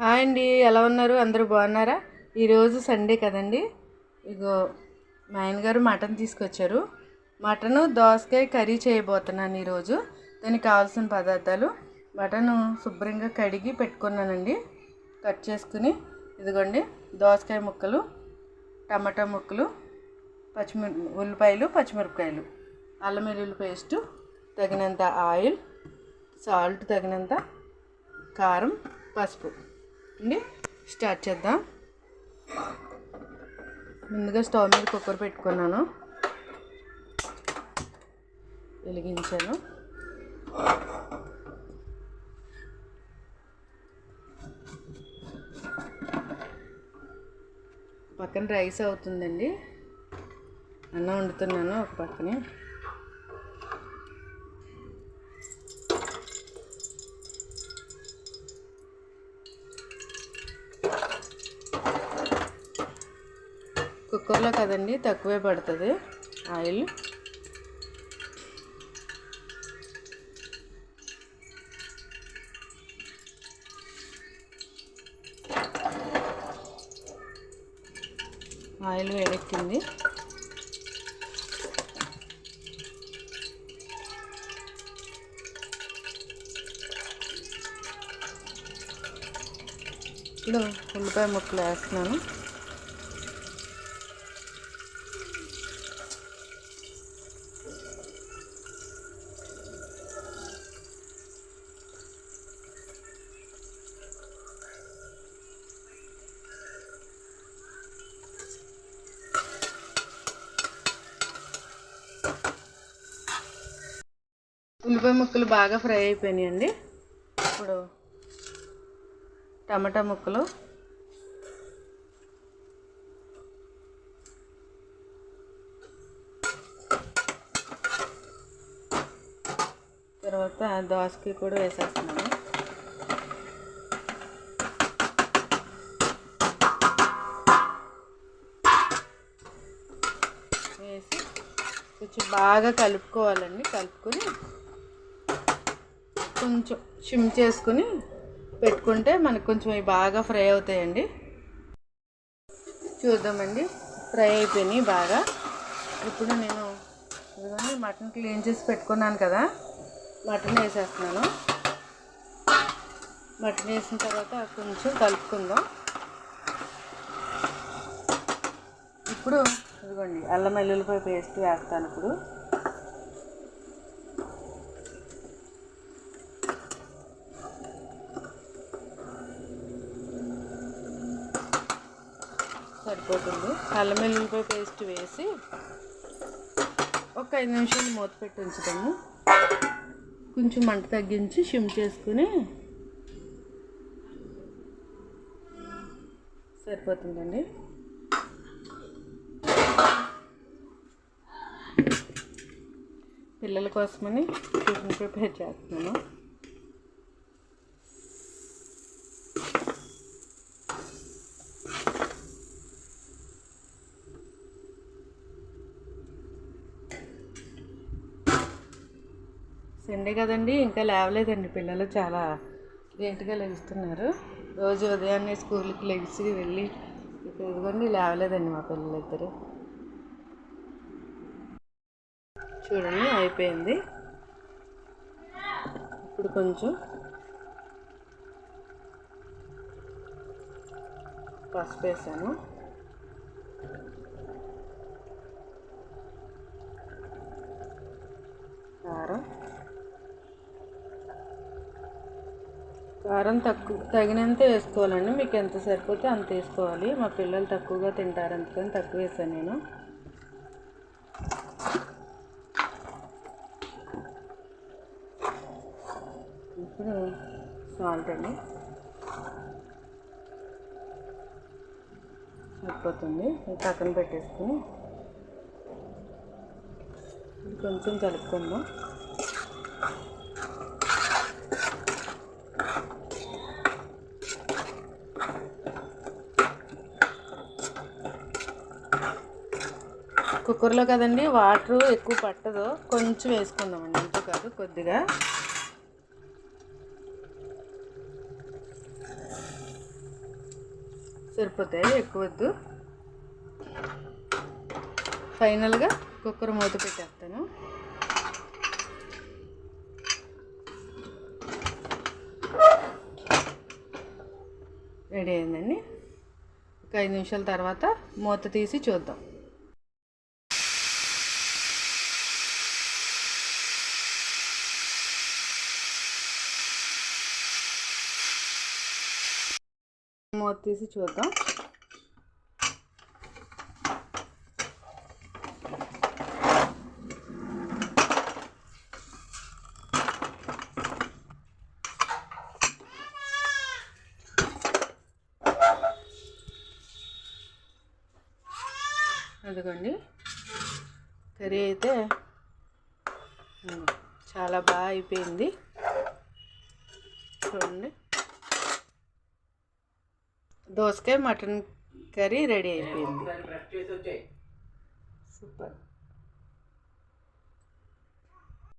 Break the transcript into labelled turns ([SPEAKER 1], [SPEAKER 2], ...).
[SPEAKER 1] Hi అండి ఎలా ఉన్నారు? అందరూ బాగున్నారా? ఈరోజు సండే కదండి. ఇగో మా ఆయన గారు మటన్ తీసుకొచ్చారు. మటను దోసకాయ కర్రీ చేయబోతున్నాను ఈరోజు దానికి కావాల్సిన పదార్థాలు మటను శుభ్రంగా కడిగి పెట్టుకున్నానండి. కట్ చేసుకుని ఇదిగోండి దోసకాయ ముక్కలు టమాటా ముక్కలు పచ్చిమిర ఉల్లిపాయలు పచ్చిమిరపకాయలు అల్లం వెల్లుల్లి పేస్టు తగినంత ఆయిల్ సాల్ట్ తగినంత కారం పసుపు. అండి. స్టార్ట్ చేద్దాం. ముందుగా స్టవ్ మీద కుక్కర్ పెట్టుకున్నాను. వెలిగించాను. పక్కన రైస్ అవుతుందండి. అన్నం వండుతున్నాను ఒక పక్కనే. కుక్కర్లో కదండి తక్కువే పడుతుంది ఆయిల్. ఆయిల్ వేడెక్కింది. ఇప్పుడు ఉల్లిపాయ ముక్కలు వేస్తున్నాను. ఉల్లిపాయ ముక్కలు బాగా ఫ్రై అయిపోయినాయండి. ఇప్పుడు టమాటా ముక్కలు. తర్వాత దోసకి కూడా వేసేస్తున్నాను. వేసి కొంచెం బాగా కలుపుకోవాలండి. కలుపుకొని కొంచెం షిమ్ చేసుకుని పెట్టుకుంటే మనకు కొంచెం ఇవి బాగా ఫ్రై అవుతాయండి. చూద్దామండి. ఫ్రై అయిపోయినాయి బాగా. ఇప్పుడు నేను ఇదిగోండి మటన్ క్లీన్ చేసి పెట్టుకున్నాను కదా. మటన్ వేసేస్తున్నాను. మటన్ వేసిన తర్వాత కొంచెం కలుపుకుందాం. ఇప్పుడు ఇదిగోండి అల్లం వెల్లుల్లిపాయ పేస్ట్ వేస్తాను ఇప్పుడు. సరిపోతుంది అల్లం వెల్లుల్లిపాయ పేస్ట్ వేసి ఒక ఐదు నిమిషాలు మూత పెట్టి ఉంచుతాము కొంచెం మంట తగ్గించి షిమ్ చేసుకుని సరిపోతుందండి. పిల్లల కోసమని టిఫిన్ ప్రిపేర్ చేస్తున్నాను. సండే కదండి ఇంకా లేవలేదండి. పిల్లలు చాలా లేట్గా లెగిస్తున్నారు రోజు ఉదయాన్నే స్కూల్కి లెగిసి వెళ్ళి ఇప్పుడు ఇదిగోండి లేవలేదండి మా పిల్లలు ఇద్దరు చూడండి అయిపోయింది. ఇప్పుడు కొంచెం పసుపు వేసాను. కారం. కారం తక్కువ తగినంత వేసుకోవాలండి. మీకు ఎంత సరిపోతే అంత వేసుకోవాలి. మా పిల్లలు తక్కువగా తింటారు అందుకని తక్కువ వేసాను నేను. ఇప్పుడు సాల్ట్ అండి. సరిపోతుంది. పక్కన పెట్టేసుకుని కొంచెం కలుపుకుందాం. కుక్కర్లో కదండి వాటర్ ఎక్కువ పట్టదు. కొంచెం వేసుకుందామండి. ఇంత కాదు కొద్దిగా. సరిపోతాయి? ఎక్కువ వద్దు. ఫైనల్గా కుక్కర్ మూత పెట్టేస్తాను. రెడీ అయిందండి. ఒక ఐదు నిమిషాల తర్వాత మూత తీసి చూద్దాం. మూత తీసి చూద్దాం. అదిగోండి. కర్రీ అయితే చాలా బాగా అయిపోయింది. చూడండి. దోసకాయ మటన్ కర్రీ రెడీ అయిపోయింది. సూపర్.